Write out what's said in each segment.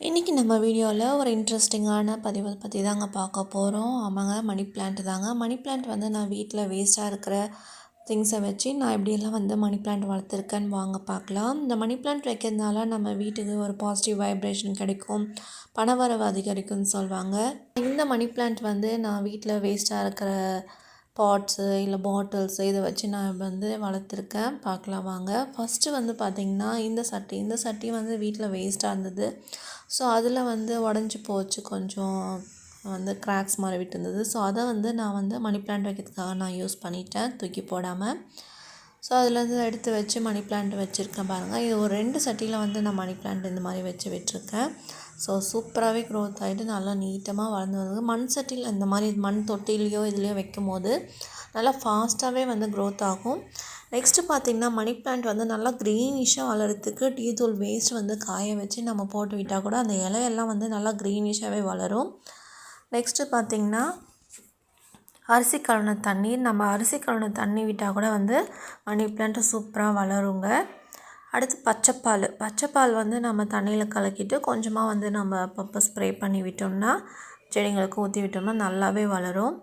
இன்றைக்கி நம்ம வீடியோவில் ஒரு இன்ட்ரெஸ்டிங்கான பதிவை பற்றி தாங்க பார்க்க போகிறோம் ஆமாங்க மணி பிளான்ட் தாங்க. மணி பிளான்ட் வந்து நான் வீட்டில் வேஸ்ட்டாக இருக்கிற திங்ஸை வச்சு நான் எப்படியெல்லாம் வந்து மணி பிளான்ட் வளர்த்துருக்கேன்னு வாங்க பார்க்கலாம். இந்த மணி பிளான்ட் வைக்கிறதுனால நம்ம வீட்டுக்கு ஒரு பாசிட்டிவ் வைப்ரேஷன் கிடைக்கும். பணவரவு அதிகரிக்கும்னு சொல்லுவாங்க இந்த மணி பிளான்ட் வந்து நான் வீட்டில் வேஸ்ட்டாக இருக்கிற பாட்ஸு இல்லை பாட்டில்ஸு இதை வச்சு நான் வந்து வளர்த்துருக்கேன். பார்க்கலாம் வாங்க. ஃபஸ்ட்டு வந்து பார்த்திங்கன்னா இந்த சட்டி. இந்த சட்டி வந்து வீட்டில் வேஸ்ட்டாக இருந்தது. ஸோ அதில் வந்து உடஞ்சி போச்சு கொஞ்சம். வந்து கிராக்ஸ் மாதிரி விட்டுருந்தது ஸோ அதை வந்து நான் வந்து மணி பிளான்ட் வைக்கிறதுக்காக நான் யூஸ் பண்ணிட்டேன். தூக்கி போடாமல் ஸோ அதுலேருந்து எடுத்து வச்சு மணி பிளான்ட் வச்சுருக்கேன் பாருங்கள் இது ஒரு ரெண்டு சட்டியில் வந்து நான் மணி பிளான்ட் இந்த மாதிரி வச்சு விட்டுருக்கேன். ஸோ சூப்பராகவே க்ரோத் ஆகிட்டு நல்லா நீட்டமாக வளர்ந்து வருது மண் சட்டியில் இந்த மாதிரி மண் தொட்டிலையோ இதுலேயோ வைக்கும் போது நல்லா ஃபாஸ்ட்டாகவே வந்து க்ரோத் ஆகும். நெக்ஸ்ட்டு பார்த்திங்கன்னா மணி பிளான்ட் வந்து நல்லா க்ரீனிஷாக வளர்கிறதுக்கு டீ தூள் வேஸ்ட் வந்து காய வச்சு நம்ம போட்டு விட்டால் கூட அந்த இலையெல்லாம் வந்து நல்லா க்ரீனிஷாகவே வளரும். நெக்ஸ்ட்டு பார்த்திங்கன்னா அரிசி கழுவின தண்ணீர். நம்ம அரிசி கழுவின தண்ணி விட்டால் கூட வந்து மணி பிளான்ட்டு சூப்பராக வளருங்க. அடுத்து பச்சைப்பால். பச்சைப்பால் வந்து நம்ம தண்ணியில் கலக்கிட்டு கொஞ்சமாக வந்து நம்ம அப்பப்போ ஸ்ப்ரே பண்ணி விட்டோம்னா செடிங்களுக்கு ஊற்றி விட்டோம்னா நல்லாவே வளரும்.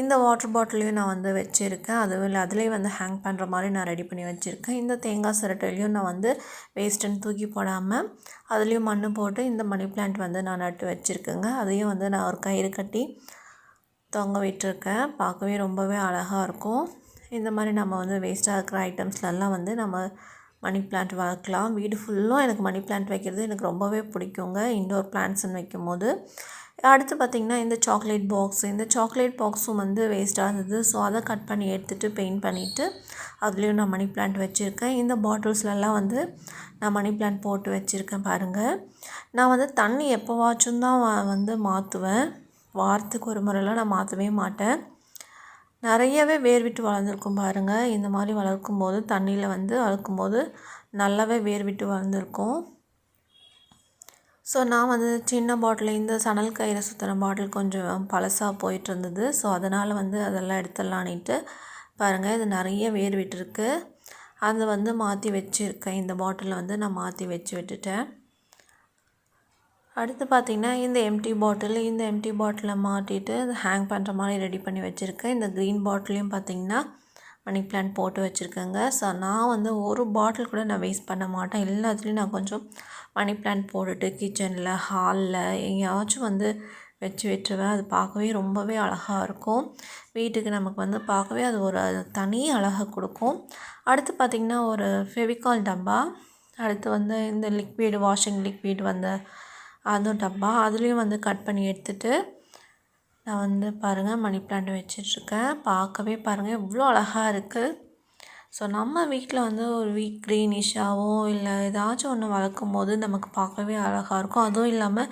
இந்த வாட்டர் பாட்டிலையும் நான் வந்து வச்சுருக்கேன். அதுவும் இல்லை அதுலேயும் வந்து ஹேங் பண்ணுற மாதிரி நான் ரெடி பண்ணி வச்சுருக்கேன். இந்த தேங்காய் சிரட்டையிலையும் நான் வந்து வேஸ்ட்டுன்னு தூக்கி போடாமல் அதுலேயும் மண் போட்டு இந்த மணி பிளான்ட் வந்து நான் நட்டு வச்சுருக்கேங்க. அதையும் வந்து நான் ஒரு கயிறு கட்டி தொங்க விட்டுருக்கேன். பார்க்கவே ரொம்பவே அழகாக இருக்கும். இந்த மாதிரி நம்ம வந்து வேஸ்ட்டாக இருக்கிற ஐட்டம்ஸ்லலாம் வந்து நம்ம மணி பிளான்ட் வளர்க்கலாம். வீடு ஃபுல்லும் எனக்கு மணி பிளான்ட் வைக்கிறது எனக்கு ரொம்பவே பிடிக்குங்க. இன்டோர் பிளான்ட்ஸ்ன்னு வைக்கும் போது அடுத்து பார்த்திங்கன்னா இந்த சாக்லேட் பாக்ஸ். இந்த சாக்லேட் பாக்ஸும் வந்து வேஸ்ட்டாக இருந்தது. ஸோ அதை கட் பண்ணி எடுத்துகிட்டு பெயிண்ட் பண்ணிவிட்டு அதுலேயும் நான் மணி பிளான்ட் வச்சுருக்கேன். இந்த பாட்டில்ஸ்லலாம் வந்து நான் மணி பிளான்ட் போட்டு வச்சுருக்கேன் பாருங்கள் நான் வந்து தண்ணி எப்போவாச்சும் தான் வந்து மாற்றுவேன் வாரத்துக்கு ஒரு முறைலாம் நான் மாற்றவே மாட்டேன். நிறையவே வேர் விட்டு வளர்ந்துருக்கும் பாருங்கள் இந்த மாதிரி வளர்க்கும் போது தண்ணியில் வந்து வளர்க்கும் போது நல்லாவே வேர் விட்டு வளர்ந்துருக்கும். ஸோ நான் வந்து சின்ன பாட்டில் இந்த சணல் கயிறை சுற்றுற பாட்டில் கொஞ்சம் பழசாக போயிட்டு இருந்தது ஸோ அதனால் வந்து அதெல்லாம் எடுத்துடலான்ட்டு பாருங்கள் இது நிறைய வேர் விட்டுருக்கு. அதை வந்து மாற்றி வச்சுருக்கேன். இந்த பாட்டிலில் வந்து நான் மாற்றி வச்சு விட்டுட்டேன். அடுத்து பார்த்திங்கன்னா இந்த எம்டி பாட்டில் இந்த எம்டி பாட்டிலை மாட்டிட்டு அதை ஹேங் பண்ணுற மாதிரி ரெடி பண்ணி வச்சுருக்கேன். இந்த க்ரீன் பாட்டிலையும் பார்த்திங்கன்னா மணி பிளான்ட் போட்டு வச்சுருக்கேங்க. ஸோ நான் வந்து ஒரு பாட்டில் கூட நான் வேஸ்ட் பண்ண மாட்டேன். எல்லாத்துலேயும் நான் கொஞ்சம் மணி பிளான்ட் போட்டுட்டு கிச்சனில் ஹாலில் எங்கேயாச்சும் வந்து வச்சு விட்டுருவேன். அது பார்க்கவே ரொம்பவே அழகாக இருக்கும். வீட்டுக்கு நமக்கு வந்து பார்க்கவே அது ஒரு தனி அழகை கொடுக்கும். அடுத்து பார்த்திங்கன்னா ஒரு ஃபெவிகால் டப்பா. அடுத்து வந்து இந்த லிக்விடு வாஷிங் லிக்விட் வந்த அதுவும் டப்பா. அதுலேயும் வந்து கட் பண்ணி எடுத்துகிட்டு நான் வந்து பாருங்கள் மணி பிளான்ட் வச்சிட்ருக்கேன். பார்க்கவே பாருங்கள் எவ்வளோ அழகாக இருக்குது ஸோ நம்ம வீட்டில் வந்து ஒரு வீக் க்ரீனிஷாகவோ இல்லை ஏதாச்சும் ஒன்று வளர்க்கும் போது நமக்கு பார்க்கவே அழகாக இருக்கும். அதுவும் இல்லாமல்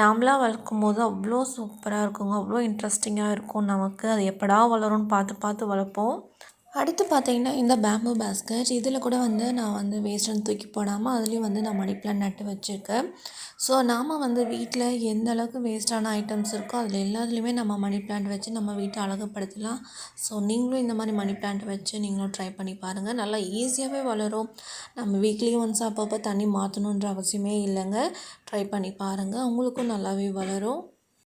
நாமளாக வளர்க்கும் போது அவ்வளோ சூப்பராக இருக்குங்க. அவ்வளோ இன்ட்ரெஸ்டிங்காக இருக்கும் நமக்கு. அது எப்படா வளரும்னு பார்த்து பார்த்து வளர்ப்போம். அடுத்து பார்த்தீங்கன்னா இந்த பேம்பு பேஸ்கெட் இதில் கூட வந்து நான் வந்து வேஸ்ட்டுன்னு தூக்கி போடாமல் அதுலேயும் வந்து நான் மணி பிளான் நட்டு வச்சுருக்கேன். ஸோ நாம் வந்து வீட்டில் எந்த அளவுக்கு வேஸ்ட்டான ஐட்டம்ஸ் இருக்கோ அதில் எல்லாத்துலேயுமே நம்ம மணி பிளான்ட் வச்சு நம்ம வீட்டை அழகுப்படுத்தலாம் ஸோ நீங்களும் இந்த மாதிரி மணி பிளான்ட் வச்சு நீங்களும் ட்ரை பண்ணி பாருங்கள் நல்லா ஈஸியாகவே வளரும். நம்ம வீக்லி ஒன்ஸ் அப்பப்போ தண்ணி மாற்றணுன்ற அவசியமே இல்லைங்க. ட்ரை பண்ணி பாருங்கள் உங்களுக்கும் நல்லாவே வளரும்.